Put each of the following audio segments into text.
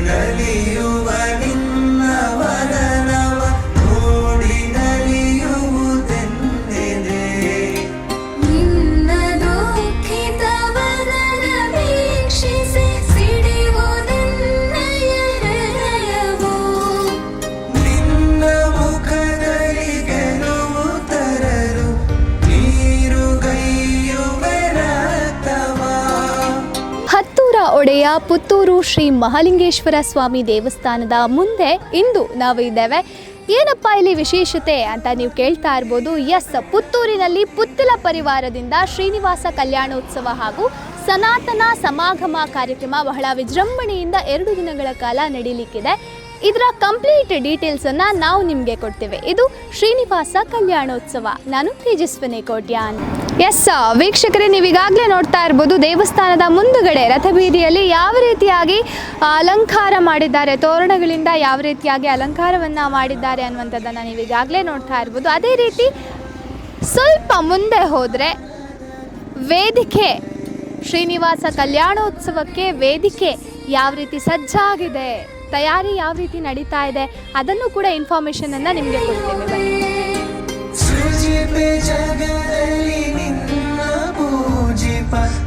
നലിയുവന ಒಡೆಯ ಪುತ್ತೂರು ಶ್ರೀ ಮಹಾಲಿಂಗೇಶ್ವರ ಸ್ವಾಮಿ ದೇವಸ್ಥಾನದ ಮುಂದೆ ಇಂದು ನಾವು ಇದ್ದೇವೆ. ಏನಪ್ಪ ಇಲ್ಲಿ ವಿಶೇಷತೆ ಅಂತ ನೀವು ಕೇಳ್ತಾ ಇರ್ಬೋದು. ಎಸ್, ಪುತ್ತೂರಿನಲ್ಲಿ ಪುತ್ತಲ ಪರಿವಾರದಿಂದ ಶ್ರೀನಿವಾಸ ಕಲ್ಯಾಣೋತ್ಸವ ಹಾಗೂ ಸನಾತನ ಸಮಾಗಮ ಕಾರ್ಯಕ್ರಮ ಬಹಳ ವಿಜೃಂಭಣೆಯಿಂದ ಎರಡು ದಿನಗಳ ಕಾಲ ನಡೀಲಿಕ್ಕಿದೆ. ಇದರ ಕಂಪ್ಲೀಟ್ ಡೀಟೇಲ್ಸನ್ನು ನಾವು ನಿಮಗೆ ಕೊಡ್ತೇವೆ. ಇದು ಶ್ರೀನಿವಾಸ ಕಲ್ಯಾಣೋತ್ಸವ. ನಾನು ತೇಜಸ್ವಿನಿ ಕೋಟ್ಯಾನ್. ಎಸ್ ವೀಕ್ಷಕರೇ, ನೀವು ಈಗಾಗಲೇ ನೋಡ್ತಾ ಇರ್ಬೋದು, ದೇವಸ್ಥಾನದ ಮುಂದುಗಡೆ ರಥಬೀದಿಯಲ್ಲಿ ಯಾವ ರೀತಿಯಾಗಿ ಅಲಂಕಾರ ಮಾಡಿದ್ದಾರೆ, ತೋರಣಗಳಿಂದ ಯಾವ ರೀತಿಯಾಗಿ ಅಲಂಕಾರವನ್ನು ಮಾಡಿದ್ದಾರೆ ಅನ್ನುವಂಥದ್ದನ್ನು ನೀವು ಈಗಾಗಲೇ ನೋಡ್ತಾ ಇರ್ಬೋದು. ಅದೇ ರೀತಿ, ಸ್ವಲ್ಪ ಮುಂದೆ ಹೋದರೆ ವೇದಿಕೆ, ಶ್ರೀನಿವಾಸ ಕಲ್ಯಾಣೋತ್ಸವಕ್ಕೆ ವೇದಿಕೆ ಯಾವ ರೀತಿ ಸಜ್ಜಾಗಿದೆ, ತಯಾರಿ ಯಾವ ರೀತಿ ನಡೀತಾ ಇದೆ, ಅದನ್ನು ಕೂಡ ಇನ್ಫಾರ್ಮೇಷನನ್ನು ನಿಮಗೆ ಕೊಡ್ತೇವೆ Và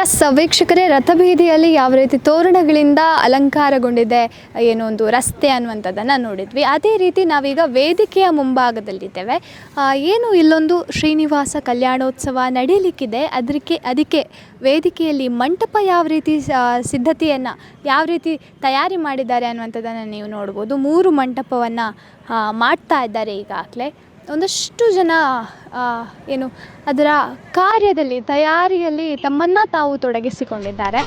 ಎಸ್, ವೀಕ್ಷಕರೇ, ರಥಬೀದಿಯಲ್ಲಿ ಯಾವ ರೀತಿ ತೋರಣಗಳಿಂದ ಅಲಂಕಾರಗೊಂಡಿದೆ, ಏನೋ ಒಂದು ರಸ್ತೆ ಅನ್ನುವಂಥದ್ದನ್ನು ನೋಡಿದ್ವಿ. ಅದೇ ರೀತಿ ನಾವೀಗ ವೇದಿಕೆಯ ಮುಂಭಾಗದಲ್ಲಿದ್ದೇವೆ. ಏನು ಇಲ್ಲೊಂದು ಶ್ರೀನಿವಾಸ ಕಲ್ಯಾಣೋತ್ಸವ ನಡೀಲಿಕ್ಕಿದೆ. ಅದಕ್ಕೆ ಅದಕ್ಕೆ ವೇದಿಕೆಯಲ್ಲಿ ಮಂಟಪ ಯಾವ ರೀತಿ ಸಿದ್ಧತೆಯನ್ನು ಯಾವ ರೀತಿ ತಯಾರಿ ಮಾಡಿದ್ದಾರೆ ಅನ್ನುವಂಥದ್ದನ್ನು ನೀವು ನೋಡ್ಬೋದು. ಮೂರು ಮಂಟಪವನ್ನು ಮಾಡ್ತಾ ಇದ್ದಾರೆ ಈಗಾಗಲೇ. ಒಂದಷ್ಟು ಜನ ಏನು ಅದರ ಕಾರ್ಯದಲ್ಲಿ ತಯಾರಿಯಲ್ಲಿ ತಮ್ಮನ್ನ ತಾವು ತೊಡಗಿಸಿಕೊಂಡಿದ್ದಾರೆ.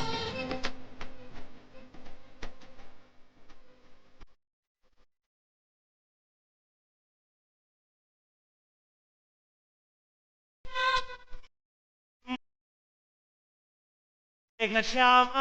ಶ್ಯಾಮ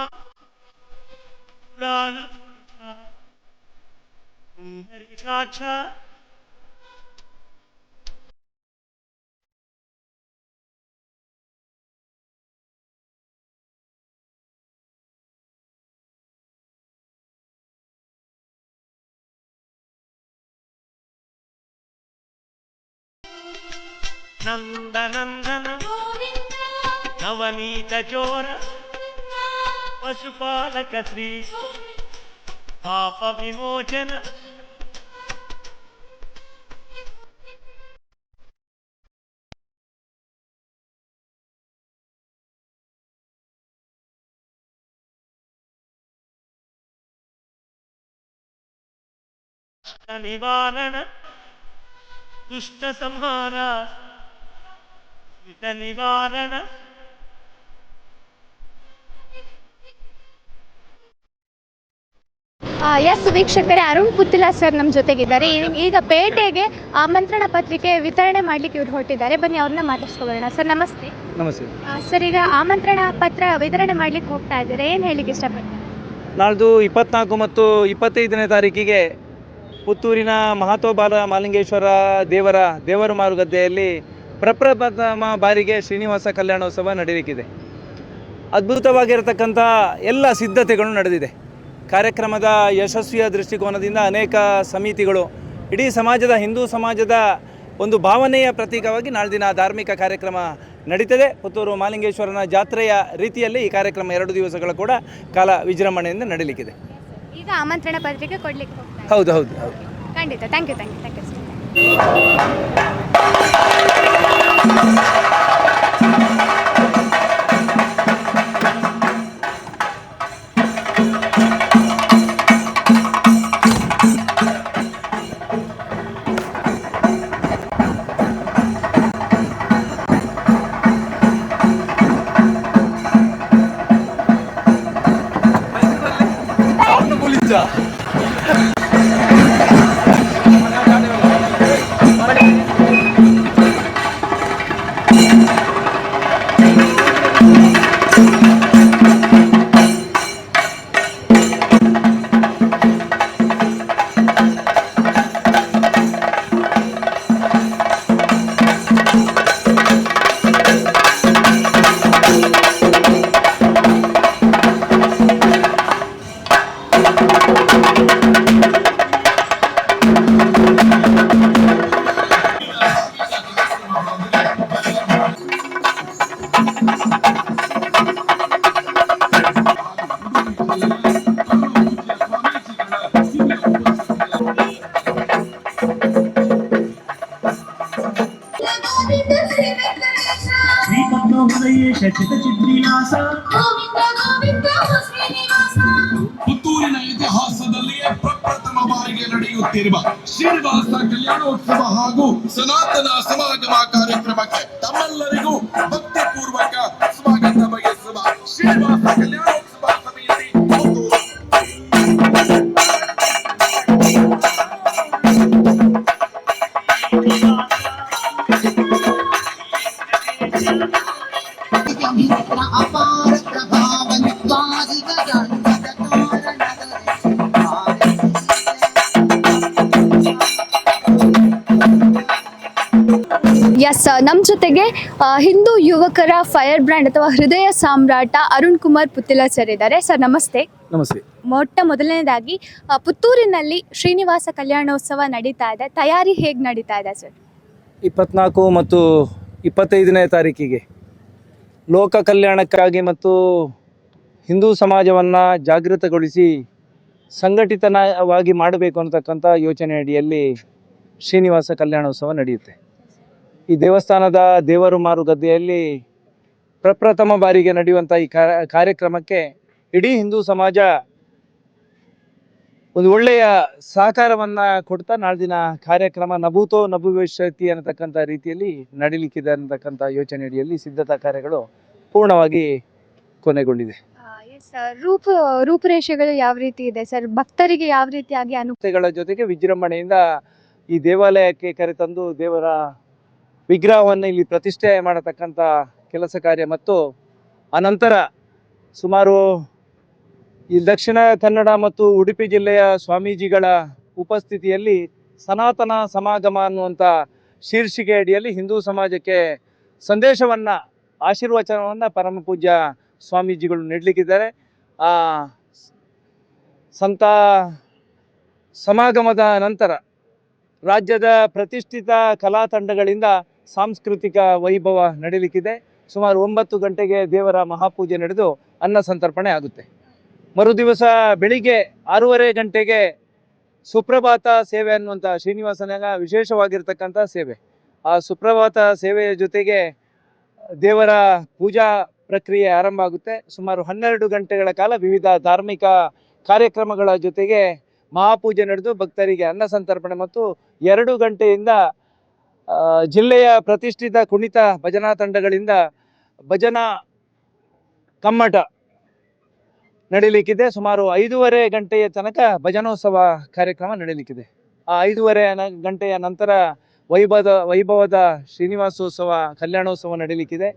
नंदनंदन नवनीत चोर पशुपालक श्री पाप विमोचन। निवारण दुष्ट संहारा ಯುತ ನಿವಾರಣ ಎಸ್ ವೀಕ್ಷಕರೇ ಅರುಣ್ ಪುತ್ತಿಲ ಸರ್ ನಮ್ಮ ಜೊತೆಗಿದ್ದಾರೆ. ಈಗ ಪೇಟೆಗೆ ಆಮಂತ್ರಣ ಪತ್ರಿಕೆ ವಿತರಣೆ ಮಾಡಲಿಕ್ಕೆ ಇವ್ರು ಹೊರಟಿದ್ದಾರೆ. ಬನ್ನಿ ಅವ್ರನ್ನ ಮಾತಾಡ್ಸ್ಕೊಬರೋಣ ಸರ್ ನಮಸ್ತೆ. ನಮಸ್ತೆ. ಸರ್ ಈಗ ಆಮಂತ್ರಣ ಪತ್ರ ವಿತರಣೆ ಮಾಡ್ಲಿಕ್ಕೆ ಹೋಗ್ತಾ ಇದ್ದಾರೆ. ಏನು ಹೇಳಿಕ್ಕೆ ಇಷ್ಟಪಡ್ತಾರೆ? ನಾಳ್ದು ಇಪ್ಪತ್ನಾಲ್ಕು ಮತ್ತು ಇಪ್ಪತ್ತೈದನೇ ತಾರೀಕಿಗೆ ಪುತ್ತೂರಿನ ಮಹಾತೋಬಾಲ ಬಾಲ ಮಾಲಿಂಗೇಶ್ವರ ದೇವರ ದೇವರ ಮಾರುಗದ್ದೆಯಲ್ಲಿ ಪ್ರಪ್ರಥಮ ಬಾರಿಗೆ ಶ್ರೀನಿವಾಸ ಕಲ್ಯಾಣೋತ್ಸವ ನಡೀಲಿಕ್ಕಿದೆ. ಅದ್ಭುತವಾಗಿರತಕ್ಕಂಥ ಎಲ್ಲ ಸಿದ್ಧತೆಗಳು ನಡೆದಿದೆ. ಕಾರ್ಯಕ್ರಮದ ಯಶಸ್ವಿಯ ದೃಷ್ಟಿಕೋನದಿಂದ ಅನೇಕ ಸಮಿತಿಗಳು ಇಡೀ ಸಮಾಜದ ಹಿಂದೂ ಸಮಾಜದ ಒಂದು ಭಾವನೆಯ ಪ್ರತೀಕವಾಗಿ ನಾಳ್ದಿನ ಧಾರ್ಮಿಕ ಕಾರ್ಯಕ್ರಮ ನಡೀತದೆ. ಪುತ್ತೂರು ಮಾಲಿಂಗೇಶ್ವರನ ಜಾತ್ರೆಯ ರೀತಿಯಲ್ಲಿ ಈ ಕಾರ್ಯಕ್ರಮ ಎರಡು ದಿವಸಗಳ ಕೂಡ ಕಾಲ ವಿಜೃಂಭಣೆಯಿಂದ ನಡೀಲಿಕ್ಕಿದೆ. ಈಗ ಆಮಂತ್ರಣ ಪತ್ರಿಕೆ ಕೊಡ್ಲಿಕ್ಕೆ ಹೌದು ಹೌದು ಹೌದು. ಖಂಡಿತ. Thank you thank you thank you sir ಶ್ರೀಪದ್ಮೋದಯೇಶ ನಡೆಯುತ್ತಿರುವ ಶ್ರೀನಿವಾಸ ಕಲ್ಯಾಣೋತ್ಸವ ಹಾಗೂ ಸನಾತನ ಸಮಾಗಮ ಕಾರ್ಯಕ್ರಮಕ್ಕೆ ತಮ್ಮೆಲ್ಲರಿಗೂ ಭಕ್ತಿಪೂರ್ವಕ ಸ್ವಾಗತ ಬಯಸುವ ಶ್ರೀನಿವಾಸ ಕಲ್ಯಾಣೋತ್ಸವ. ಎಸ್ ನಮ್ಮ ಜೊತೆಗೆ ಹಿಂದೂ ಯುವಕರ ಫೈರ್ ಬ್ರ್ಯಾಂಡ್ ಅಥವಾ ಹೃದಯ ಸಾಮ್ರಾಟ ಅರುಣ್ ಕುಮಾರ್ ಪುತ್ತಿಲ ಸರ್ ಇದ್ದಾರೆ. ಸರ್ ನಮಸ್ತೆ. ನಮಸ್ತೆ. ಮೊಟ್ಟ ಮೊದಲನೇದಾಗಿ ಪುತ್ತೂರಿನಲ್ಲಿ ಶ್ರೀನಿವಾಸ ಕಲ್ಯಾಣೋತ್ಸವ ನಡೀತಾ ಇದೆ. ತಯಾರಿ ಹೇಗೆ ನಡೀತಾ ಇದೆ ಸರ್? ಇಪ್ಪತ್ನಾಲ್ಕು ಮತ್ತು ಇಪ್ಪತ್ತೈದನೇ ತಾರೀಕಿಗೆ ಲೋಕ ಕಲ್ಯಾಣಕ್ಕಾಗಿ ಮತ್ತು ಹಿಂದೂ ಸಮಾಜವನ್ನು ಜಾಗೃತಗೊಳಿಸಿ ಸಂಘಟಿತನವಾಗಿ ಮಾಡಬೇಕು ಅಂತಕ್ಕಂಥ ಯೋಚನೆ ಅಡಿಯಲ್ಲಿ ಶ್ರೀನಿವಾಸ ಕಲ್ಯಾಣೋತ್ಸವ ನಡೆಯುತ್ತೆ. ಈ ದೇವಸ್ಥಾನದ ದೇವರು ಮಾರುಗದ್ದೆಯಲ್ಲಿ ಪ್ರಪ್ರಥಮ ಬಾರಿಗೆ ನಡೆಯುವಂಥ ಈ ಕಾರ್ಯಕ್ರಮಕ್ಕೆ ಇಡೀ ಹಿಂದೂ ಸಮಾಜ ಒಂದು ಒಳ್ಳೆಯ ಸಹಕಾರವನ್ನು ಕೊಡ್ತಾ ನಾಳೆ ದಿನ ಕಾರ್ಯಕ್ರಮ ನಭೂತೋ ನಭುವಿಷ್ಯತಿ ಅನ್ನತಕ್ಕಂಥ ರೀತಿಯಲ್ಲಿ ನಡೀಲಿಕ್ಕಿದೆ ಅನ್ನತಕ್ಕಂಥ ಯೋಚನೆ ಅಡಿಯಲ್ಲಿ ಸಿದ್ಧತಾ ಕಾರ್ಯಗಳು ಪೂರ್ಣವಾಗಿ ಕೊನೆಗೊಂಡಿದೆ. ರೂಪ ರೂಪುರೇಷೆಗಳು ಯಾವ ರೀತಿ ಇದೆ ಸರ್ ಭಕ್ತರಿಗೆ ಯಾವ ರೀತಿಯಾಗಿ ಅನುಕೂಲಗಳ ಜೊತೆಗೆ ವಿಜೃಂಭಣೆಯಿಂದ ಈ ದೇವಾಲಯಕ್ಕೆ ಕರೆತಂದು ದೇವರ ವಿಗ್ರಹವನ್ನು ಇಲ್ಲಿ ಪ್ರತಿಷ್ಠೆ ಮಾಡತಕ್ಕಂಥ ಕೆಲಸ ಕಾರ್ಯ ಮತ್ತು ಅನಂತರ ಸುಮಾರು ಈ ದಕ್ಷಿಣ ಕನ್ನಡ ಮತ್ತು ಉಡುಪಿ ಜಿಲ್ಲೆಯ ಸ್ವಾಮೀಜಿಗಳ ಉಪಸ್ಥಿತಿಯಲ್ಲಿ ಸನಾತನ ಸಮಾಗಮ ಅನ್ನುವಂಥ ಶೀರ್ಷಿಕೆ ಅಡಿಯಲ್ಲಿ ಹಿಂದೂ ಸಮಾಜಕ್ಕೆ ಸಂದೇಶವನ್ನು, ಆಶೀರ್ವಚನವನ್ನು ಪರಮ ಪೂಜ್ಯ ಸ್ವಾಮೀಜಿಗಳು ನೀಡಲಿಕ್ಕಿದ್ದಾರೆ. ಆ ಸಂತ ಸಮಾಗಮದ ನಂತರ ರಾಜ್ಯದ ಪ್ರತಿಷ್ಠಿತ ಕಲಾ ತಂಡಗಳಿಂದ ಸಾಂಸ್ಕೃತಿಕ ವೈಭವ ನಡೀಲಿಕ್ಕಿದೆ. ಸುಮಾರು ಒಂಬತ್ತು ಗಂಟೆಗೆ ದೇವರ ಮಹಾಪೂಜೆ ನಡೆದು ಅನ್ನ ಸಂತರ್ಪಣೆ ಆಗುತ್ತೆ. ಮರುದಿವಸ ಬೆಳಿಗ್ಗೆ ಆರೂವರೆ ಗಂಟೆಗೆ ಸುಪ್ರಭಾತ ಸೇವೆ ಅನ್ನುವಂಥ ಶ್ರೀನಿವಾಸನಾಗ ವಿಶೇಷವಾಗಿರ್ತಕ್ಕಂಥ ಸೇವೆ. ಆ ಸುಪ್ರಭಾತ ಸೇವೆಯ ಜೊತೆಗೆ ದೇವರ ಪೂಜಾ ಪ್ರಕ್ರಿಯೆ ಆರಂಭ ಆಗುತ್ತೆ. ಸುಮಾರು ಹನ್ನೆರಡು ಗಂಟೆಗಳ ಕಾಲ ವಿವಿಧ ಧಾರ್ಮಿಕ ಕಾರ್ಯಕ್ರಮಗಳ ಜೊತೆಗೆ ಮಹಾಪೂಜೆ ನಡೆದು ಭಕ್ತರಿಗೆ ಅನ್ನ ಸಂತರ್ಪಣೆ ಮತ್ತು ಎರಡು ಗಂಟೆಯಿಂದ ಜಿಲ್ಲೆಯ ಪ್ರತಿಷ್ಠಿತ ಕುಣಿತ ಭಜನಾ ತಂಡಗಳಿಂದ ಭಜನಾ ಕಮ್ಮಟ ನಡೀಲಿಕ್ಕಿದೆ. ಸುಮಾರು ಐದೂವರೆ ಗಂಟೆಯ ತನಕ ಭಜನೋತ್ಸವ ಕಾರ್ಯಕ್ರಮ ನಡೀಲಿಕ್ಕಿದೆ. ಆ ಐದೂವರೆ ಗಂಟೆಯ ನಂತರ ವೈಭವದ ವೈಭವದ ಶ್ರೀನಿವಾಸೋತ್ಸವ, ಕಲ್ಯಾಣೋತ್ಸವ ನಡೀಲಿಕ್ಕಿದೆ.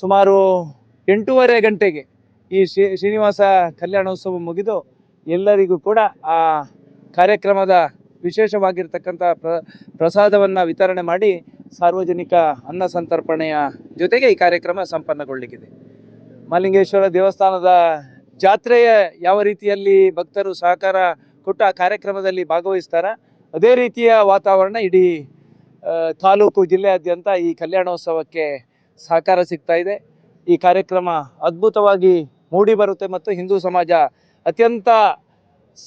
ಸುಮಾರು ಎಂಟೂವರೆ ಗಂಟೆಗೆ ಈ ಶ್ರೀ, ಶ್ರೀನಿವಾಸ ಕಲ್ಯಾಣೋತ್ಸವ ಮುಗಿದು ಎಲ್ಲರಿಗೂ ಕೂಡ ಆ ಕಾರ್ಯಕ್ರಮದ ವಿಶೇಷವಾಗಿರ್ತಕ್ಕಂಥ ಪ್ರ, ಪ್ರಸಾದವನ್ನು ವಿತರಣೆ ಮಾಡಿ ಸಾರ್ವಜನಿಕ ಅನ್ನ ಸಂತರ್ಪಣೆಯ ಜೊತೆಗೆ ಈ ಕಾರ್ಯಕ್ರಮ ಸಂಪನ್ನಗೊಳ್ಳಲಿಕ್ಕಿದೆ ಮಲಿಂಗೇಶ್ವರ ದೇವಸ್ಥಾನದ ಜಾತ್ರೆಯ ಯಾವ ರೀತಿಯಲ್ಲಿ ಭಕ್ತರು ಸಹಕಾರ ಕೊಟ್ಟು ಆ ಕಾರ್ಯಕ್ರಮದಲ್ಲಿ ಭಾಗವಹಿಸ್ತಾರ? ಅದೇ ರೀತಿಯ ವಾತಾವರಣ ಇಡೀ ತಾಲೂಕು ಜಿಲ್ಲೆಯಾದ್ಯಂತ ಈ ಕಲ್ಯಾಣೋತ್ಸವಕ್ಕೆ ಸಹಕಾರ ಸಿಗ್ತಾ ಇದೆ. ಈ ಕಾರ್ಯಕ್ರಮ ಅದ್ಭುತವಾಗಿ ಮೂಡಿ ಬರುತ್ತೆ ಮತ್ತು ಹಿಂದೂ ಸಮಾಜ ಅತ್ಯಂತ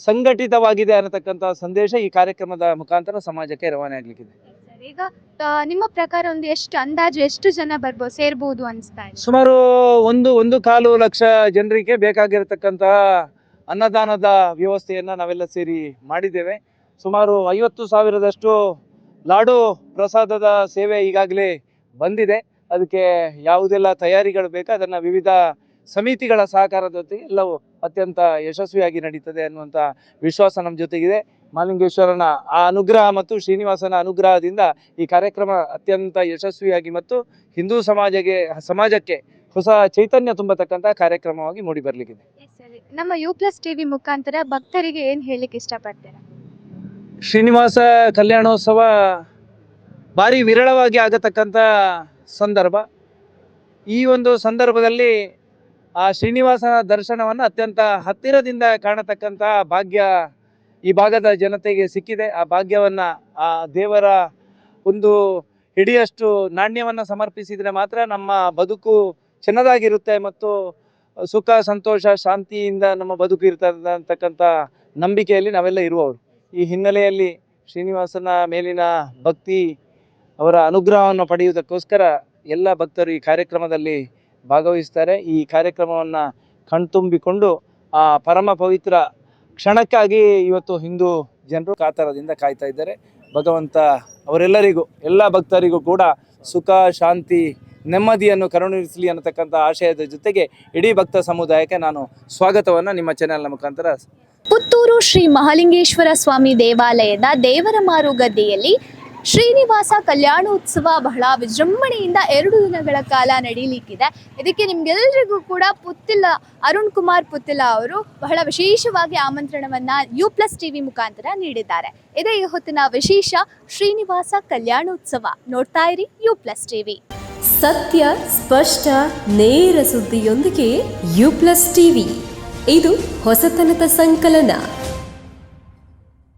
ಸಂಘಟಿತವಾಗಿದೆ ಅನ್ನತಕ್ಕಂಥ ಸಂದೇಶ ಈ ಕಾರ್ಯಕ್ರಮದ ಮುಖಾಂತರ ಸಮಾಜಕ್ಕೆ ರವಾನೆ ಆಗ್ಲಿಕ್ಕಿದೆ. ಈಗ ನಿಮ್ಮ ಪ್ರಕಾರ ಒಂದು ಎಷ್ಟು ಅಂದಾಜು ಎಷ್ಟು ಜನ ಬರ್ಬೋದು ಸೇರ್ಬೋದು ಅನಿಸ್ತಾ ಇದೆ? ಸುಮಾರು ಒಂದು ಒಂದು ಕಾಲು ಲಕ್ಷ ಜನರಿಗೆ ಬೇಕಾಗಿರತಕ್ಕಂತಹ ಅನ್ನದಾನದ ವ್ಯವಸ್ಥೆಯನ್ನು ನಾವೆಲ್ಲ ಸೇರಿ ಮಾಡಿದ್ದೇವೆ. ಸುಮಾರು ಐವತ್ತು ಸಾವಿರದಷ್ಟು ಲಾಡು ಪ್ರಸಾದದ ಸೇವೆ ಈಗಾಗಲೇ ಬಂದಿದೆ. ಅದಕ್ಕೆ ಯಾವುದೆಲ್ಲ ತಯಾರಿಗಳು ಬೇಕೋ ಅದನ್ನು ವಿವಿಧ ಸಮಿತಿಗಳ ಸಹಕಾರದ ಜೊತೆಗೆ ಎಲ್ಲವೂ ಅತ್ಯಂತ ಯಶಸ್ವಿಯಾಗಿ ನಡೀತದೆ ಅನ್ನುವಂಥ ವಿಶ್ವಾಸ ನಮ್ಮ ಜೊತೆಗಿದೆ. ಮಾಲಿಂಗೇಶ್ವರನ ಆ ಅನುಗ್ರಹ ಮತ್ತು ಶ್ರೀನಿವಾಸನ ಅನುಗ್ರಹದಿಂದ ಈ ಕಾರ್ಯಕ್ರಮ ಅತ್ಯಂತ ಯಶಸ್ವಿಯಾಗಿ ಮತ್ತು ಹಿಂದೂ ಸಮಾಜಕ್ಕೆ ಸಮಾಜಕ್ಕೆ ಹೊಸ ಚೈತನ್ಯ ತುಂಬತಕ್ಕಂಥ ಕಾರ್ಯಕ್ರಮವಾಗಿ ಮೂಡಿ ಬರಲಿಕ್ಕಿದೆ. ನಮ್ಮ ಯು ಪ್ಲಸ್ ಟಿವಿ ಮುಖಾಂತರ ಭಕ್ತರಿಗೆ ಏನು ಹೇಳಲಿಕ್ಕೆ ಇಷ್ಟಪಡ್ತೀರಾ? ಶ್ರೀನಿವಾಸ ಕಲ್ಯಾಣೋತ್ಸವ ಭಾರಿ ವಿರಳವಾಗಿ ಆಗತಕ್ಕಂಥ ಸಂದರ್ಭ. ಈ ಒಂದು ಸಂದರ್ಭದಲ್ಲಿ ಆ ಶ್ರೀನಿವಾಸನ ದರ್ಶನವನ್ನು ಅತ್ಯಂತ ಹತ್ತಿರದಿಂದ ಕಾಣತಕ್ಕಂಥ ಭಾಗ್ಯ ಈ ಭಾಗದ ಜನತೆಗೆ ಸಿಕ್ಕಿದೆ. ಆ ಭಾಗ್ಯವನ್ನು ಆ ದೇವರ ಒಂದು ಹಿಡಿಯಷ್ಟು ನಾಣ್ಯವನ್ನು ಸಮರ್ಪಿಸಿದರೆ ಮಾತ್ರ ನಮ್ಮ ಬದುಕು ಚೆನ್ನದಾಗಿರುತ್ತೆ ಮತ್ತು ಸುಖ, ಸಂತೋಷ, ಶಾಂತಿಯಿಂದ ನಮ್ಮ ಬದುಕು ಇರ್ತದೆ ನಂಬಿಕೆಯಲ್ಲಿ ನಾವೆಲ್ಲ ಇರುವವರು. ಈ ಹಿನ್ನೆಲೆಯಲ್ಲಿ ಶ್ರೀನಿವಾಸನ ಮೇಲಿನ ಭಕ್ತಿ ಅವರ ಅನುಗ್ರಹವನ್ನು ಪಡೆಯುವುದಕ್ಕೋಸ್ಕರ ಎಲ್ಲ ಭಕ್ತರು ಈ ಕಾರ್ಯಕ್ರಮದಲ್ಲಿ ಭಾಗವಹಿಸ್ತಾರೆ. ಈ ಕಾರ್ಯಕ್ರಮವನ್ನು ಕಣ್ತುಂಬಿಕೊಂಡು, ಆ ಪರಮ ಪವಿತ್ರ ಕ್ಷಣಕ್ಕಾಗಿ ಇವತ್ತು ಹಿಂದೂ ಜನರು ಕಾತರದಿಂದ ಕಾಯ್ತಾ ಇದ್ದಾರೆ. ಭಗವಂತ ಅವರೆಲ್ಲರಿಗೂ, ಎಲ್ಲ ಭಕ್ತರಿಗೂ ಕೂಡ ಸುಖ, ಶಾಂತಿ, ನೆಮ್ಮದಿಯನ್ನು ಕರುಣಿಸಲಿ ಅನ್ನತಕ್ಕಂಥ ಆಶಯದ ಜೊತೆಗೆ ಇಡೀ ಭಕ್ತ ಸಮುದಾಯಕ್ಕೆ ನಾನು ಸ್ವಾಗತವನ್ನು ನಿಮ್ಮ ಚಾನೆಲ್ನ ಮುಖಾಂತರ. ಪುತ್ತೂರು ಶ್ರೀ ಮಹಾಲಿಂಗೇಶ್ವರ ಸ್ವಾಮಿ ದೇವಾಲಯದ ದೇವರ ಮಾರು ಗದ್ದೆಯಲ್ಲಿ ಶ್ರೀನಿವಾಸ ಕಲ್ಯಾಣೋತ್ಸವ ಬಹಳ ವಿಜೃಂಭಣೆಯಿಂದ ಎರಡು ದಿನಗಳ ಕಾಲ ನಡೀಲಿಕ್ಕಿದೆ. ಇದಕ್ಕೆ ನಿಮ್ಗೆಲ್ಲರಿಗೂ ಕೂಡ ಪುತ್ತಿಲ, ಅರುಣ್ ಕುಮಾರ್ ಪುತ್ತಿಲ ಅವರು ಬಹಳ ವಿಶೇಷವಾಗಿ ಆಮಂತ್ರಣವನ್ನ ಯು ಪ್ಲಸ್ ಟಿವಿ ಮುಖಾಂತರ ನೀಡಿದ್ದಾರೆ. ಇದೇ ಈ ಹೊತ್ತಿನ ವಿಶೇಷ ಶ್ರೀನಿವಾಸ ಕಲ್ಯಾಣೋತ್ಸವ ನೋಡ್ತಾ ಇರಿ ಯು ಪ್ಲಸ್ ಟಿವಿ ಸತ್ಯ, ಸ್ಪಷ್ಟ, ನೇರ ಸುದ್ದಿಯೊಂದಿಗೆ ಯು ಪ್ಲಸ್ ಟಿವಿ ಇದು ಹೊಸತನದ ಸಂಕಲನ.